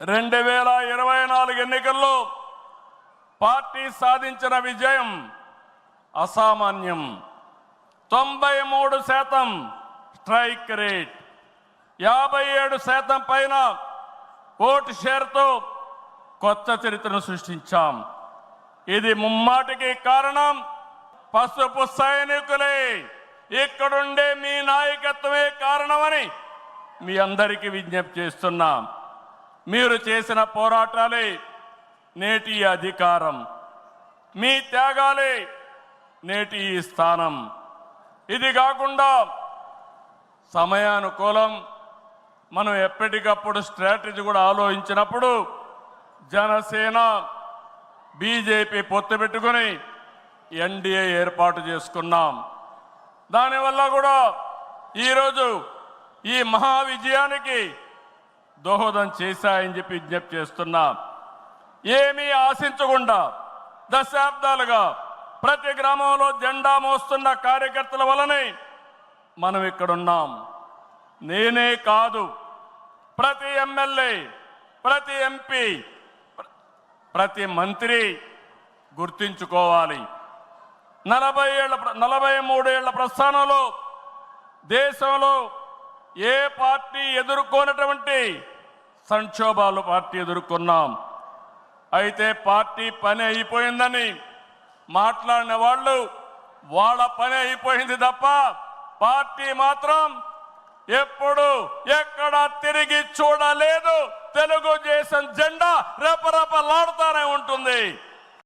రెండు వేల ఇరవై నాలుగు ఎన్నికల్లో పార్టీ సాధించిన విజయం అసామాన్యం. తొంభై మూడు శాతం స్ట్రైక్ రేట్. యాభై ఏడు శాతం పైన ఓటు షేర్తో కొత్త చరిత్రను సృష్టించాం. ఇది ముమ్మాటికి కారణం పసుపు సైనికులే. ఇక్కడుండే మీ నాయకత్వమే కారణమని మీ అందరికీ విజ్ఞప్తి చేస్తున్నాం. మీరు చేసిన పోరాటాలే నేటి అధికారం. మీ త్యాగాలే నేటి ఈ స్థానం. ఇది కాకుండా సమయానుకూలం. మనం ఎప్పటికప్పుడు స్ట్రాటజీ కూడా ఆలోచించినప్పుడు జనసేన బీజేపీ పొత్తు పెట్టుకుని ఎన్డీఏ ఏర్పాటు చేసుకున్నాం. దానివల్ల కూడా ఈరోజు ఈ మహా విజయానికి దోహదం చేశాయని చెప్పి విజ్ఞప్తి చేస్తున్నా. ఏమీ ఆశించకుండా దశాబ్దాలుగా ప్రతి గ్రామంలో జెండా మోస్తున్న కార్యకర్తల వలనే మనం ఇక్కడున్నాం. నేనే కాదు ప్రతి ఎమ్మెల్యే ప్రతి ఎంపీ ప్రతి మంత్రి గుర్తించుకోవాలి. నలభై ఏళ్ళ నలభై మూడేళ్ళ ప్రస్థానంలో దేశంలో ఏ పార్టీ ఎదుర్కొన్నటువంటి సంక్షోభాలు పార్టీ ఎదుర్కొన్నాం. అయితే పార్టీ పని అయిపోయిందని మాట్లాడిన వాళ్ళు వాళ్ళ పని అయిపోయింది తప్ప పార్టీ మాత్రం ఎప్పుడు ఎక్కడ తిరిగి చూడలేదు. తెలుగుదేశం జెండా